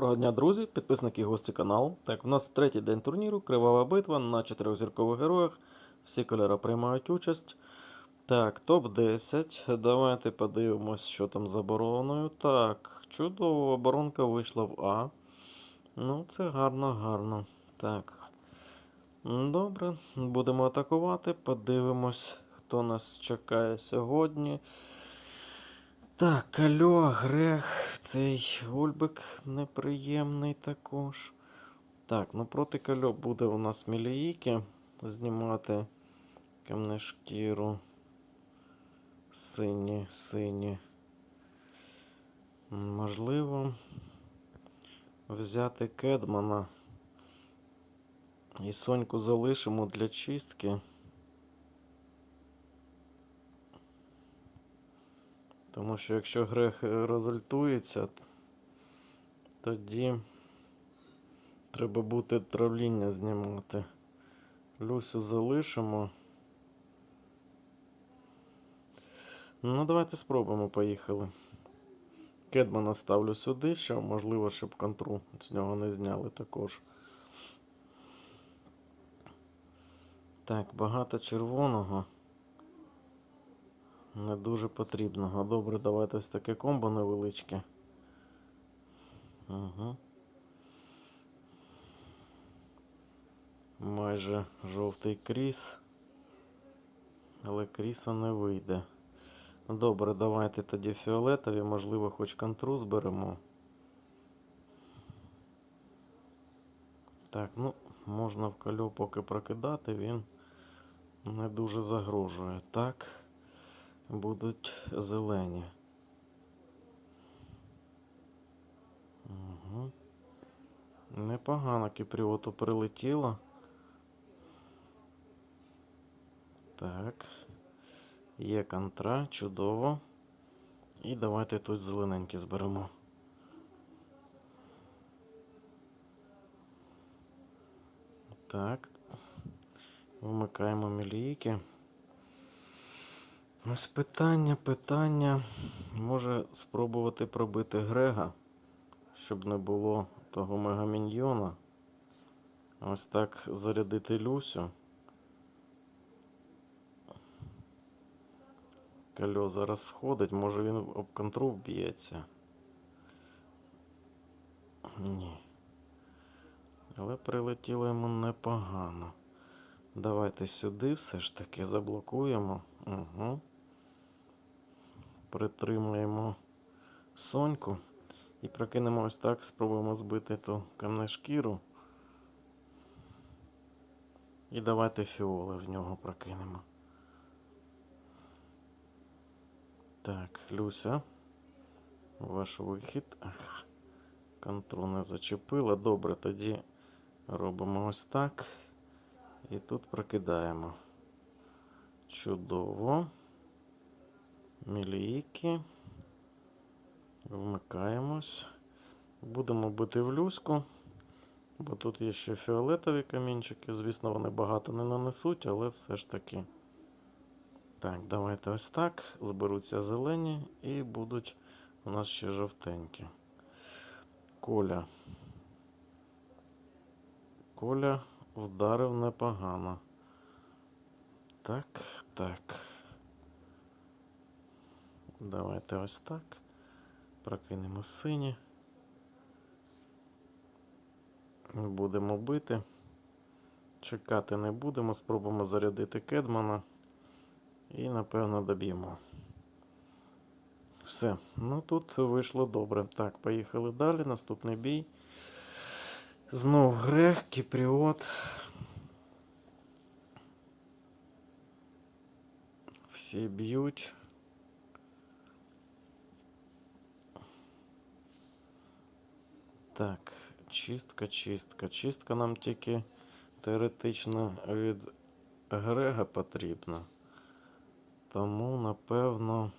Доброго дня, друзі, підписники і гості каналу. Так, у нас третій день турніру, кривава битва на чотирьохзіркових героях. Всі кольори приймають участь. Так, топ-10. Давайте подивимось, що там з обороною. Так, чудово, оборонка вийшла в А. Ну, це гарно, гарно. Так. Добре, будемо атакувати. Подивимось, хто нас чекає сьогодні. Так, Кальо, Грех, цей Ульбик неприємний також. Так, ну проти Кальо буде у нас Міліїки знімати камнешкіру. Сині, сині. Можливо, взяти Кедмана. І Соньку залишимо для чистки. Тому що якщо грех е, розультується, тоді треба буде травління знімати. Люсю залишимо. Ну, давайте спробуємо, поїхали. Кедмана ставлю сюди, що можливо, щоб контру з нього не зняли також. Так, багато червоного. Не дуже потрібного. Добре, давайте ось таке комбо невеличке. Угу. Майже жовтий кріс. Але кріса не вийде. Добре, давайте тоді фіолетові, можливо, хоч контру зберемо. Так, ну, можна в кальо поки прокидати, він не дуже загрожує. Так будуть зелені. Угу. Непогано кіпріоту прилетіло. Так. Є контра, чудово. І давайте тут зелененькі зберемо. Так. Вмикаємо мілійки. Ось питання, питання. Може спробувати пробити Грега, щоб не було того мегаміньйона. Ось так зарядити Люсю. Кальо зараз сходить, може він об контру вб'ється. Ні. Але прилетіло йому непогано. Давайте сюди все ж таки заблокуємо. Угу. Притримуємо соньку і прокинемо ось так, спробуємо збити ту камнешкіру. І давайте фіоли в нього прокинемо. Так, Люся. Ваш вихід. Ах, контру не зачепила. Добре, тоді робимо ось так. І тут прокидаємо. Чудово. Мілійки. Вмикаємось. Будемо бити в люську. Бо тут є ще фіолетові камінчики. Звісно, вони багато не нанесуть, але все ж таки. Так, давайте ось так. Зберуться зелені і будуть у нас ще жовтенькі. Коля. Коля вдарив непогано. Так, так. Давайте ось так. Прокинемо сині. Будемо бити. Чекати не будемо. Спробуємо зарядити Кедмана. І, напевно, доб'ємо. Все. Ну тут вийшло добре. Так, поїхали далі. Наступний бій. Знов грех, Кіпріот. Всі б'ють. Так, чистка, чистка. Чистка нам тільки теоретично від Грега потрібна. Тому, напевно,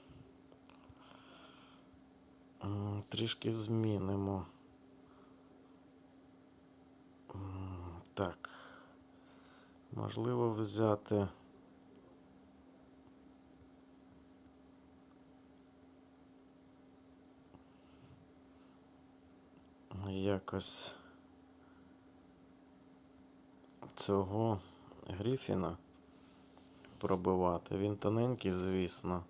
трішки змінимо. Так. Можливо, взяти. Якось цього Гріфіна пробивати. Він тоненький, звісно,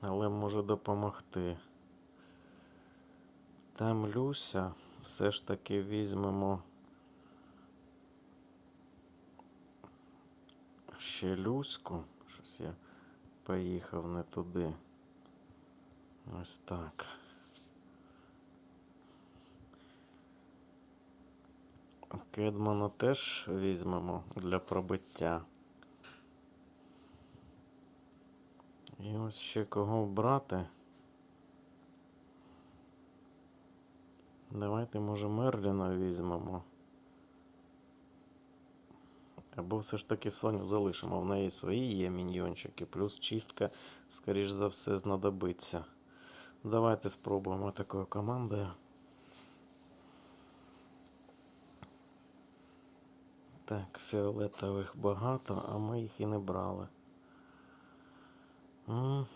але може допомогти. Там Люся, все ж таки візьмемо ще Люську. Щось я поїхав не туди. Ось так. Кедмана теж візьмемо для пробиття. І ось ще кого брати. Давайте, може, Мерліна візьмемо. Або все ж таки Соню залишимо. В неї свої є міньйончики, плюс чистка, скоріш за все, знадобиться. Давайте спробуємо такою командою. Так, фіолетових багато, а ми їх і не брали. Угу.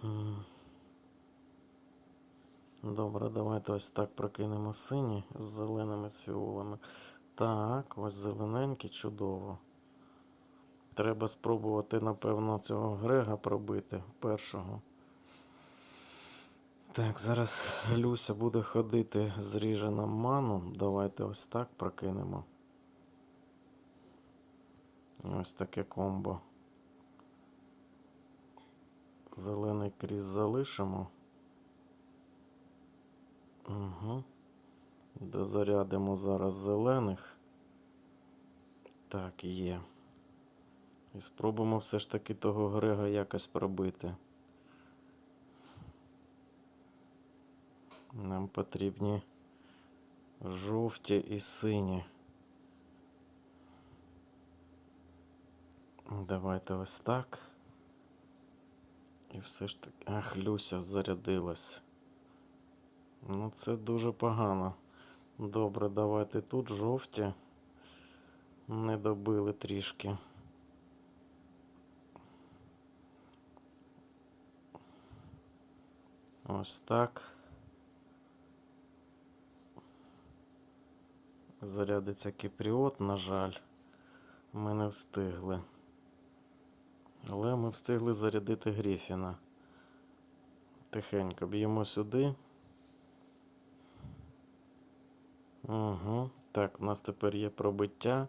Добре, давайте ось так прокинемо сині з зеленими з фіолами. Так, ось зелененькі, чудово. Треба спробувати, напевно, цього Грега пробити першого. Так, зараз Люся буде ходити зріже нам ману. Давайте ось так прокинемо. Ось таке комбо. Зелений крізь залишимо. Угу. Дозарядимо зараз зелених. Так, є. І спробуємо все ж таки того Грега якось пробити. Нам потрібні жовті і сині. Давайте ось так. І все ж таки. Ах, Люся зарядилась. Ну, це дуже погано. Добре, давайте тут жовті. Не добили трішки. Ось так. Зарядиться кіпріот, на жаль, ми не встигли. Але ми встигли зарядити Гріфіна. Тихенько б'ємо сюди. Угу. Так, у нас тепер є пробиття.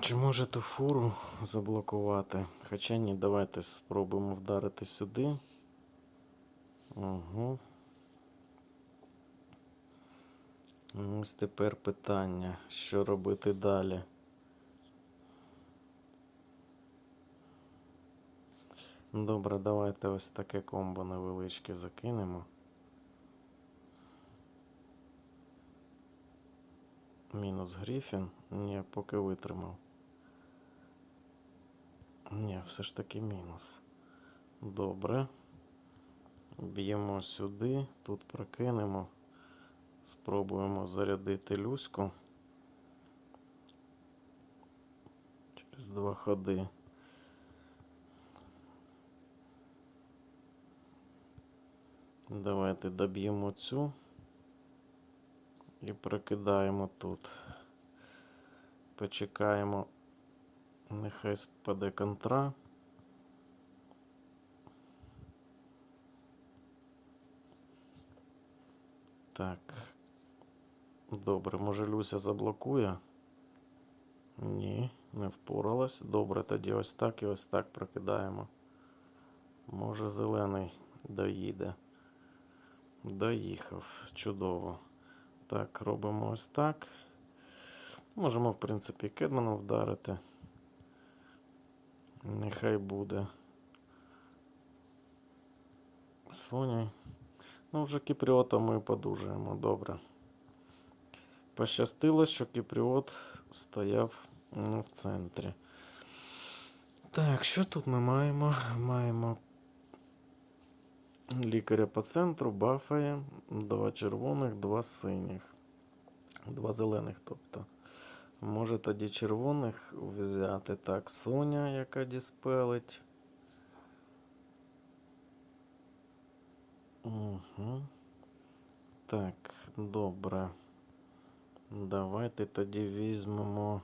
Чи може ту фуру заблокувати? Хоча ні, давайте спробуємо вдарити сюди. Угу. Ось тепер питання, що робити далі. Добре, давайте ось таке комбо невеличке закинемо. Мінус Гріфін. Ні, поки витримав. Ні, все ж таки мінус. Добре. Б'ємо сюди, тут прокинемо. Спробуємо зарядити люську. Через два ходи. Давайте доб'ємо цю і прокидаємо тут. Почекаємо, нехай спаде контра. Так. Добре, може Люся заблокує? Ні, не впоралась. Добре, тоді ось так і ось так прокидаємо. Може зелений доїде. Доїхав. Чудово. Так, робимо ось так. Можемо, в принципі, Кедманом вдарити. Нехай буде. Соня. Ну, вже Кіпріота ми подужуємо, добре. Пощастило, що Кіпріот стояв ну, в центрі. Так, що тут ми маємо? Маємо лікаря по центру, бафає, два червоних, два синіх. Два зелених, тобто. Може тоді червоних взяти. Так, Соня, яка діспелить. Угу. Так, добре. Давайте тоді візьмемо.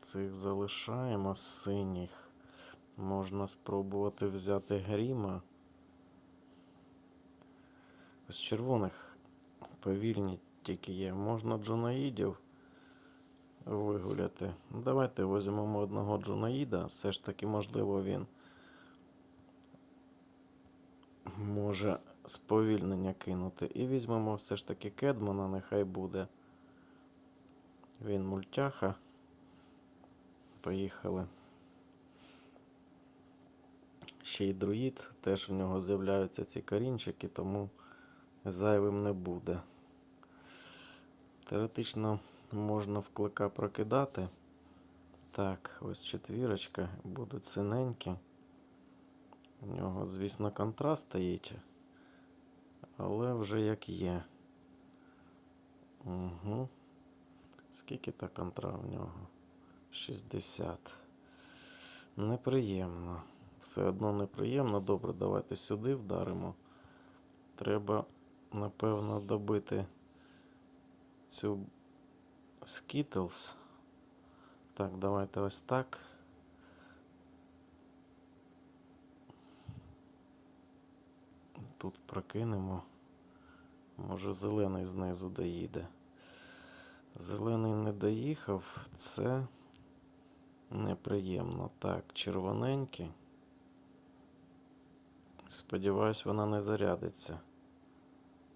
Цих залишаємо синіх. Можна спробувати взяти гріма. З червоних повільні тільки є. Можна джунаїдів вигуляти. Давайте візьмемо одного джунаїда. Все ж таки, можливо, він може сповільнення кинути. І візьмемо все ж таки Кедмана, нехай буде. Він мультяха. Поїхали. Ще й друїд, теж в нього з'являються ці корінчики, тому зайвим не буде. Теоретично можна в клика прокидати. Так, ось четвірочка, будуть синенькі. У нього, звісно, контраст стоїть. Але вже як є. Угу. Скільки та контра в нього? 60. Неприємно. Все одно неприємно. Добре, давайте сюди вдаримо. Треба, напевно, добити цю Skittles. Так, давайте ось так. Тут прокинемо. Може, зелений знизу доїде. Зелений не доїхав, це неприємно. Так, червоненький. Сподіваюсь, вона не зарядиться.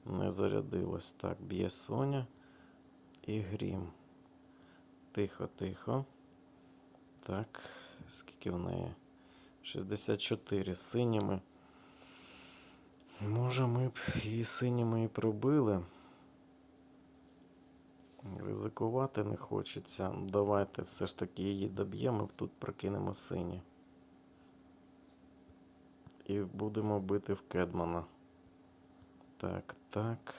Не зарядилась. Так, б'є Соня і грім. Тихо, тихо. Так, скільки в неї? 64 синіми. Може, ми б її синіми і пробили. Ризикувати не хочеться. Давайте все ж таки її доб'ємо, тут прокинемо сині. І будемо бити в Кедмана. Так, так.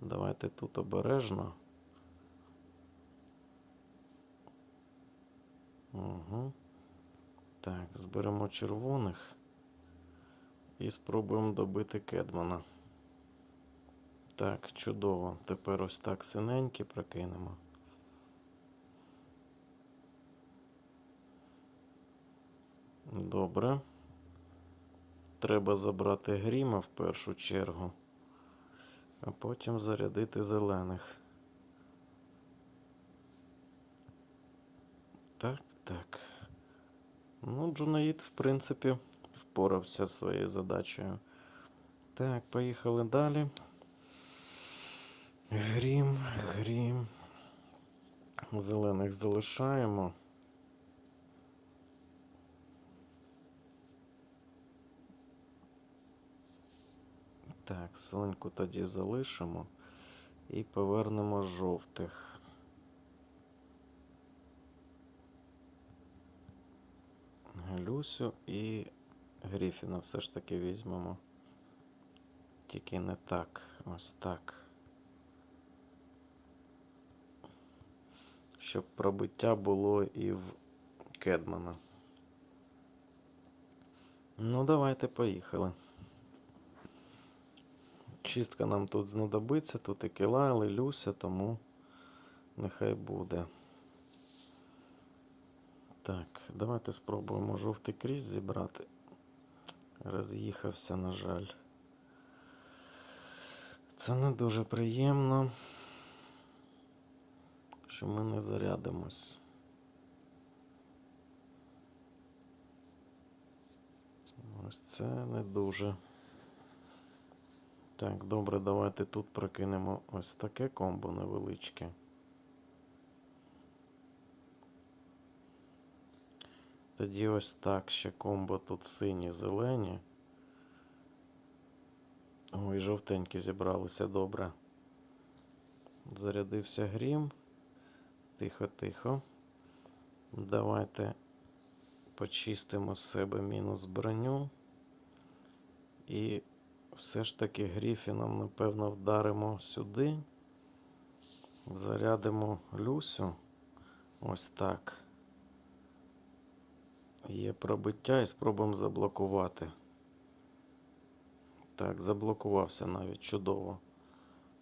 Давайте тут обережно. Угу. Так, зберемо червоних і спробуємо добити Кедмана. Так, чудово. Тепер ось так синенькі прокинемо. Добре. Треба забрати гріма в першу чергу, а потім зарядити зелених. Так, так. Ну, Джунаїд, в принципі, впорався зі своєю задачею. Так, поїхали далі. Грім, грім. Зелених залишаємо. Так, соньку тоді залишимо і повернемо жовтих. Люсю і Гріфіна все ж таки візьмемо. Тільки не так. Ось так. Щоб пробиття було і в Кедмана. Ну, давайте поїхали. Чистка нам тут знадобиться, тут і Кілайл, і Люся, тому нехай буде. Так, давайте спробуємо жовтий крізь зібрати. Роз'їхався, на жаль. Це не дуже приємно, що ми не зарядимось. Ось це не дуже. Так, добре, давайте тут прокинемо ось таке комбо невеличке. Тоді ось так ще комбо тут сині, зелені. Ой, жовтенькі зібралися добре. Зарядився грім. Тихо-тихо. Давайте почистимо з себе мінус броню. І все ж таки Гріфіном, напевно, вдаримо сюди. Зарядимо Люсю. Ось так. Є пробиття і спробуємо заблокувати. Так, заблокувався навіть чудово.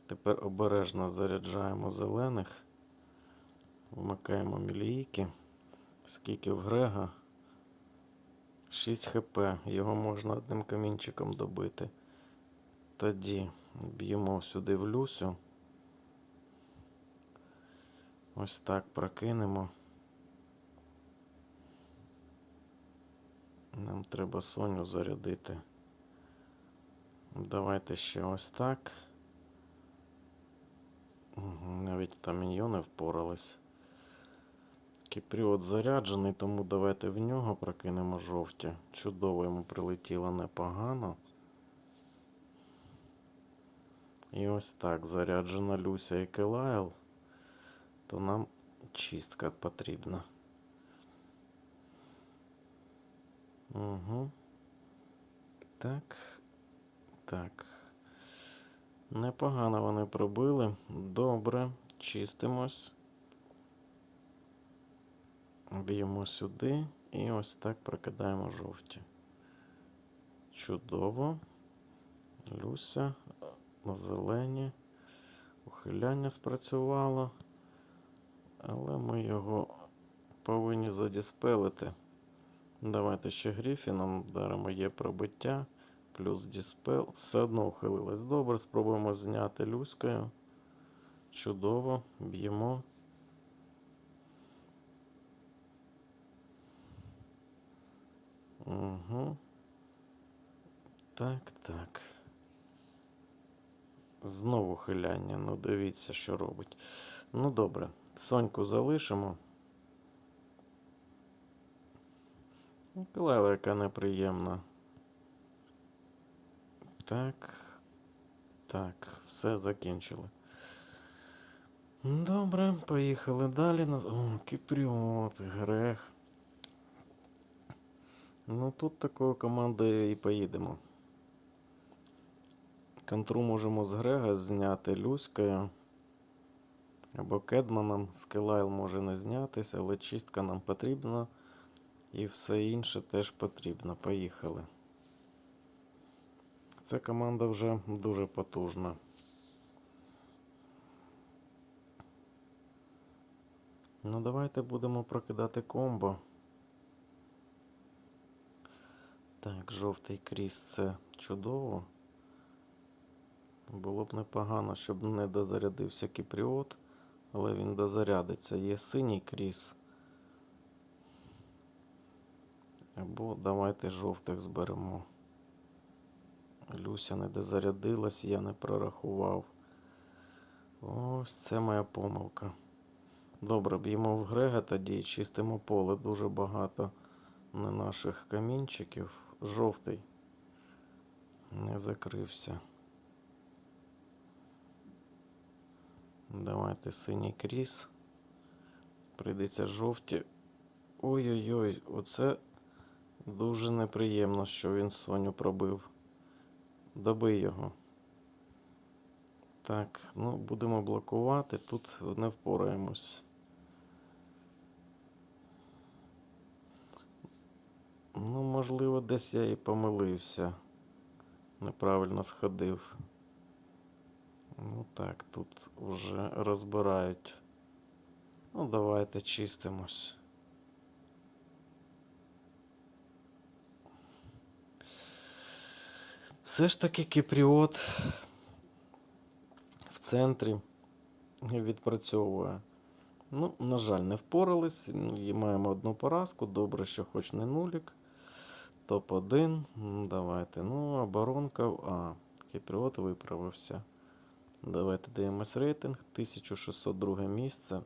Тепер обережно заряджаємо зелених. Вмикаємо мілійки. Скільки в Грега? 6 хп. Його можна одним камінчиком добити. Тоді б'ємо сюди в Люсю. Ось так прокинемо. Нам треба Соню зарядити. Давайте ще ось так. Навіть там міньйони впорались. Кіпріот заряджений, тому давайте в нього прокинемо жовті. Чудово йому прилетіло непогано. І ось так заряджена Люся і Келайл, то нам чистка потрібна. Угу. Так. Так. Непогано вони пробили. Добре. Чистимось. Б'ємо сюди і ось так прокидаємо жовті. Чудово. Люся. На зелені. Ухиляння спрацювало. Але ми його повинні задіспелити. Давайте ще Гріфіном вдаримо є пробиття. Плюс діспел. Все одно ухилилось. Добре, спробуємо зняти люською. Чудово. Б'ємо. Угу. Так, так. Знову хиляння. Ну, дивіться, що робить. Ну, добре. Соньку залишимо. Клела, яка неприємна. Так. Так, все закінчили. Добре, поїхали далі. О, Кіпріот, грех. Ну тут такою командою і поїдемо. Контру можемо з Грега зняти Люською. Або Кедманом. Скелайл може не знятися, але чистка нам потрібна. І все інше теж потрібно. Поїхали. Ця команда вже дуже потужна. Ну, давайте будемо прокидати комбо. Так, жовтий кріс це чудово. Було б непогано, щоб не дозарядився кіпріот, але він дозарядиться. Є синій кріс. Або давайте жовтих зберемо. Люся не дозарядилась, я не прорахував. Ось це моя помилка. Добре, б'ємо в Грега тоді і чистимо поле. Дуже багато не наших камінчиків. Жовтий. Не закрився. Давайте синій кріс. Прийдеться жовті. Ой-ой-ой, оце дуже неприємно, що він Соню пробив. Добий його. Так, ну будемо блокувати. Тут не впораємось. Ну, можливо, десь я і помилився. Неправильно сходив. Ну так, тут вже розбирають. Ну, давайте чистимось. Все ж таки Кіпріот в центрі відпрацьовує. Ну, на жаль, не впорались. І маємо одну поразку. Добре, що хоч не нулік. Топ-1. Давайте. Ну, оборонка. А, Кіпріот виправився. Давайте дивимось рейтинг. 1602 місце.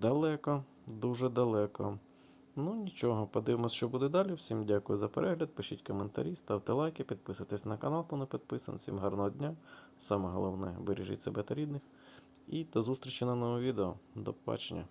Далеко, дуже далеко. Ну нічого, подивимось, що буде далі. Всім дякую за перегляд. Пишіть коментарі, ставте лайки, підписуйтесь на канал, хто не підписаний. Всім гарного дня. Саме головне, бережіть себе та рідних. І до зустрічі на новому відео. До побачення.